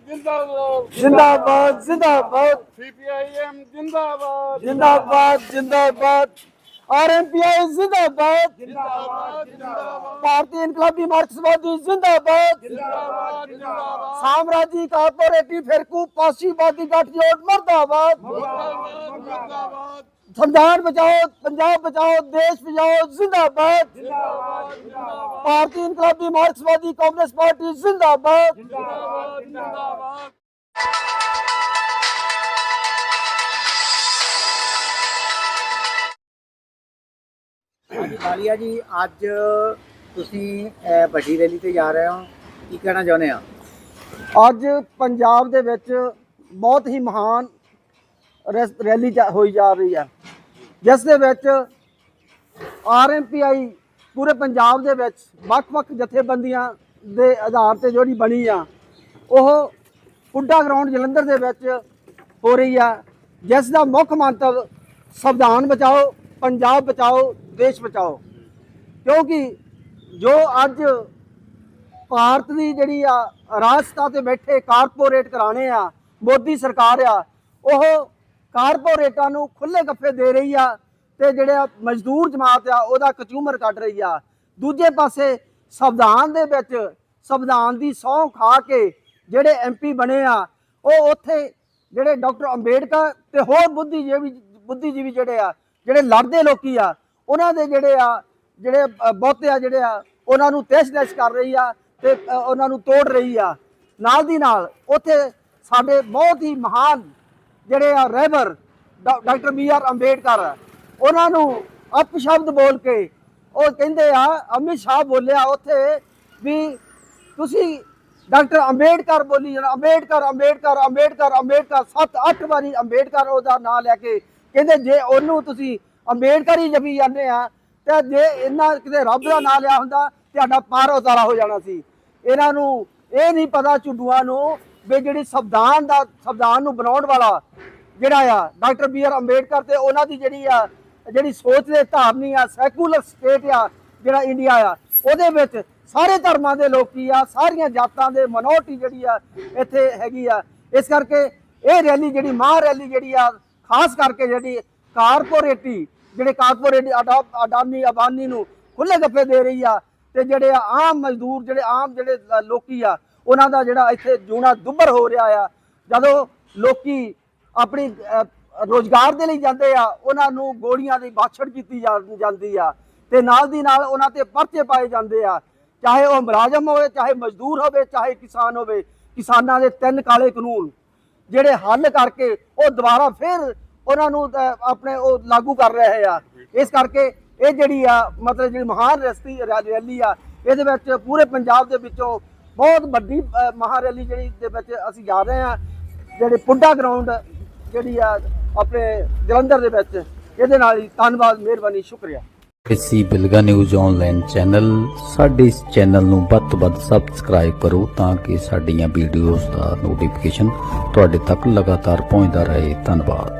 ਜਿੰਦਾਬਾਦ। ਜਿੰਦਾਬਾਦ ਜਿੰਦਾਬਾਦ। ਜਿੰਦਾਬਾਦ। ਜਿੰਦਾਬਾਦ ਜਿੰਦਾਬਾਦ। ਜਿੰਦਾਬਾਦ। ਜਿੰਦਾਬਾਦ ਜਿੰਦਾਬਾਦ। ਭਾਰਤੀ ਇਨਕਲਾਬੀ ਮਾਰਕਸਵਾਦੀ ਜਿੰਦਾਬਾਦ। ਜਿੰਦਾਬਾਦ ਜਿੰਦਾਬਾਦ। ਸਾਮਰਾਜੀ ਪਾਸੀਵਾਦੀ ਗੱਠਜੋੜ ਮਰਦਾਬਾਦ। ਮੁਰਦਾਬਾਦ ਮੁਰਦਾਬਾਦ। ਸੰਵਿਧਾਨ ਭਾਰਤੀ ਇਨਕਲਾਬੀ ਮਾਰਕਸਵਾਦੀ ਕਾਂਗਰਸ ਪਾਰਟੀ ਜਿੰਦਾਬਾਦ। ਜਿੰਦਾਬਾਦ ਜਿੰਦਾਬਾਦ। ਕਾਲੀਆ ਜੀ ਅੱਜ ਤੁਸੀਂ ਅਹ, ਵੱਡੀ ਰੈਲੀ ਤੇ ਜਾ ਰਹੇ ਹੋ। ਕੀ ਕਹਿਣਾ ਚਾਹੁੰਦੇ ਆ? ਅੱਜ ਪੰਜਾਬ ਦੇ ਵਿੱਚ ਬਹੁਤ ਹੀ ਮਹਾਨ ਰੈਸ- ਰੈਲੀ ਜਾ- ਹੋਈ ਜਾ ਰਹੀ ਹੈ। ਜਿਸ ਦੇ ਵਿੱਚ ਆਰਐਮਪੀਆਈ ਪੂਰੇ ਪੰਜਾਬ ਦੇ ਵਿੱਚ ਵੱਖ-ਵੱਖ ਜਥੇਬੰਦੀਆਂ ਦੇ ਆਧਾਰ ਤੇ ਜਿਹੜੀ ਬਣੀ ਆ, ਉਹ ਪੁੱਡਾ ਗਰਾਊਂਡ ਜਲੰਧਰ ਦੇ ਵਿੱਚ ਹੋ ਰਹੀ ਆ, ਜਿਸ ਦਾ ਮੁੱਖ ਮੰਤਵ ਸੰਵਿਧਾਨ ਬਚਾਓ, ਪੰਜਾਬ ਬਚਾਓ, ਦੇਸ਼ ਬਚਾਓ। ਕਿਉਂਕਿ ਜੋ ਅੱਜ ਭਾਰਤ ਦੀ ਜਿਹੜੀ ਆ ਰਾਜਸਥਾ ਤੇ ਬੈਠੇ ਕਾਰਪੋਰੇਟ ਘਰਾਣੇ ਆ, ਮੋਦੀ ਸਰਕਾਰ ਆ, ਉਹ ਕਾਰਪੋਰੇਟਾਂ ਨੂੰ ਖੁੱਲੇ ਗੱਫੇ ਦੇ ਰਹੀ ਆ ਤੇ ਜਿਹੜੇ ਆ ਮਜ਼ਦੂਰ ਜਮਾਤ ਆ ਉਹਦਾ ਕਚੂਮਰ ਕੱਢ ਰਹੀ ਆ। ਦੂਜੇ ਪਾਸੇ ਸੰਵਿਧਾਨ ਦੇ ਵਿੱਚ ਸੰਵਿਧਾਨ ਦੀ ਸਹੁੰ ਖਾ ਕੇ ਜਿਹੜੇ ਐਮਪੀ ਬਣੇ ਆ ਉਹ ਉੱਥੇ ਜਿਹੜੇ ਡਾਕਟਰ ਅੰਬੇਡਕਰ ਤੇ ਹੋਰ ਬੁੱਧੀਜੀਵੀ ਬੁੱਧੀਜੀਵੀ ਜਿਹੜੇ ਆ ਜਿਹੜੇ ਲੜਦੇ ਲੋਕੀ ਆ ਉਹਨਾਂ ਦੇ ਜਿਹੜੇ ਆ ਜਿਹੜੇ ਬਹੁਤੇ ਆ ਜਿਹੜੇ ਆ ਉਹਨਾਂ ਨੂੰ ਤਹਿਸ-ਨਹਿਸ ਕਰ ਰਹੀ ਆ ਤੇ ਉਹਨਾਂ ਨੂੰ ਤੋੜ ਰਹੀ ਆ। ਨਾਲ ਦੀ ਨਾਲ ਉੱਥੇ ਸਾਡੇ ਬਹੁਤ ਹੀ ਮਹਾਨ ਜਿਹੜੇ ਆ ਰਹਿਬਰ ਡਾ- ਡਾਕਟਰ ਬੀ ਆਰ ਅੰਬੇਡਕਰ ਆ, ਉਹਨਾਂ ਨੂੰ ਅਪਸ਼ਬਦ ਬੋਲ ਕੇ ਉਹ ਕਹਿੰਦੇ ਆ, ਅਮਿਤ ਸ਼ਾਹ ਬੋਲਿਆ ਉੱਥੇ ਵੀ ਤੁਸੀਂ ਡਾਕਟਰ ਅੰਬੇਡਕਰ ਬੋਲੀ ਜਾਣਾ, ਅੰਬੇਡਕਰ ਅੰਬੇਡਕਰ ਅੰਬੇਡਕਰ ਅੰਬੇਡਕਰ, ਸੱਤ, ਅੱਠ ਵਾਰੀ ਅੰਬੇਡਕਰ ਉਹਦਾ ਨਾਂ ਲੈ ਕੇ ਕਹਿੰਦੇ ਜੇ ਉਹਨੂੰ ਤੁਸੀਂ ਅੰਬੇਡਕਰ ਹੀ ਜਪੀ ਜਾਂਦੇ ਆ, ਤੇ ਜੇ ਇਹਨਾਂ ਕਿਤੇ ਰੱਬ ਦਾ ਨਾਂ ਲਿਆ ਹੁੰਦਾ, ਤੁਹਾਡਾ ਪਾਰ ਉਤਾਰਾ ਹੋ ਜਾਣਾ ਸੀ। ਇਹਨਾਂ ਨੂੰ ਇਹ ਨਹੀਂ ਪਤਾ ਝੁੱਡੂਆਂ ਨੂੰ ਵੀ ਜਿਹੜੀ ਸੰਵਿਧਾਨ ਦਾ, ਸੰਵਿਧਾਨ ਨੂੰ ਬਣਾਉਣ ਵਾਲਾ ਜਿਹੜਾ ਆ, ਡਾਕਟਰ ਬੀ ਆਰ ਅੰਬੇਡਕਰ ਤੇ ਉਹਨਾਂ ਦੀ ਜਿਹੜੀ ਆ ਜਿਹੜੀ ਸੋਚ ਦੇ ਧਾਰਨੀ ਆ ਸੈਕੂਲਰ ਸਟੇਟ ਆ, ਜਿਹੜਾ ਇੰਡੀਆ ਆ, ਉਹਦੇ ਵਿੱਚ ਸਾਰੇ ਧਰਮਾਂ ਦੇ ਲੋਕੀ ਆ, ਸਾਰੀਆਂ ਜਾਤਾਂ ਦੇ ਮਨੋਰਟੀ ਜਿਹੜੀ ਆ, ਇੱਥੇ ਹੈਗੀ ਆ। ਇਸ ਕਰਕੇ ਇਹ ਰੈਲੀ ਜਿਹੜੀ ਮਹਾ ਰੈਲੀ ਜਿਹੜੀ ਆ, ਖਾਸ ਕਰਕੇ ਜਿਹੜੀ ਕਾਰਪੋਰੇਟੀ, ਜਿਹੜੇ ਕਾਰਪੋਰੇਟ ਅਡਾ- ਅਡਾਨੀ, ਅਬਾਨੀ ਨੂੰ ਖੁੱਲੇ ਗੱਫੇ ਦੇ ਰਹੀ ਆ ਤੇ ਜਿਹੜੇ ਆਮ ਮਜ਼ਦੂਰ, ਜਿਹੜੇ ਆਮ ਜਿਹੜੇ ਲ- ਲੋਕੀ ਆ, ਉਹਨਾਂ ਦਾ ਜਿਹੜਾ ਇੱਥੇ ਜੂਣਾ ਦੁੱਬਰ ਹੋ ਰਿਹਾ ਆ। ਜਦੋਂ ਲੋਕੀ ਆਪਣੀ ਰੋਜ਼ਗਾਰ ਦੇ ਲਈ ਜਾਂਦੇ ਆ ਉਹਨਾਂ ਨੂੰ ਗੋਲੀਆਂ ਦੀ ਬਾਛੜ ਕੀਤੀ ਜਾ- ਜਾਂਦੀ ਆ ਤੇ ਨਾਲ ਦੀ ਨਾਲ ਉਹਨਾਂ ਤੇ ਪਰਚੇ ਪਾਏ ਜਾਂਦੇ ਆ ਚਾਹੇ ਉਹ ਮੁਲਾਜ਼ਮ ਹੋਵੇ ਚਾਹੇ ਮਜ਼ਦੂਰ ਹੋਵੇ ਚਾਹੇ ਕਿਸਾਨ ਹੋਵੇ ਕਿਸਾਨਾਂ ਦੇ ਤਿੰਨ ਕਾਲੇ ਕਾਨੂੰਨ ਜਿਹੜੇ ਹੱਲ ਕਰਕੇ ਉਹ ਦੁਬਾਰਾ ਫਿਰ ਉਹਨਾਂ ਨੂੰ ਆਪਣੇ ਉਹ ਲਾਗੂ ਕਰ ਰਹੇ ਆ। ਇਸ ਕਰਕੇ ਇਹ ਜਿਹੜੀ ਆ ਮਤਲਬ ਜਿਹੜੀ ਮਹਾਨ ਰਸਤੀ ਰੈਲੀ ਆ ਇਹਦੇ ਵਿੱਚ ਪੂਰੇ ਪੰਜਾਬ ਦੇ ਵਿੱਚੋਂ ਬਹੁਤ ਵੱਡੀ ਅ, ਰੈਲੀ ਜਿਹੜੀ ਦੇ ਵਿੱਚ ਅਸੀਂ ਜਾ ਰਹੇ ਆ ਜਿਹੜੇ ਪੁੱਡਾ ਗਰਾਊਂਡ ਜਿਹੜੀ ਆ ਆਪਣੇ ਜਲੰਧਰ ਦੇ ਵਿੱਚ। ਇਹਦੇ ਨਾਲ ਹੀ ਧੰਨਵਾਦ, ਮਿਹਰਬਾਨੀ, ਸ਼ੁਕਰੀਆ। ਇਸੀ ਬਿਲਗਾ ਨਿਊਜ਼ ਆਨਲਾਈਨ ਚੈਨਲ, ਸਾਡੇ ਇਸ ਚੈਨਲ ਨੂੰ ਵੱਧ ਤੋਂ ਵੱਧ ਸਬਸਕ੍ਰਾਈਬ ਕਰੋ ਤਾਂ ਕਿ ਸਾਡੀਆਂ ਵੀਡੀਓਜ਼ ਦਾ ਨੋਟੀਫਿਕੇਸ਼ਨ ਤੁਹਾਡੇ ਤੱਕ ਲਗਾਤਾਰ ਪਹੁੰਚਦਾ ਰਹੇ। ਧੰਨਵਾਦ।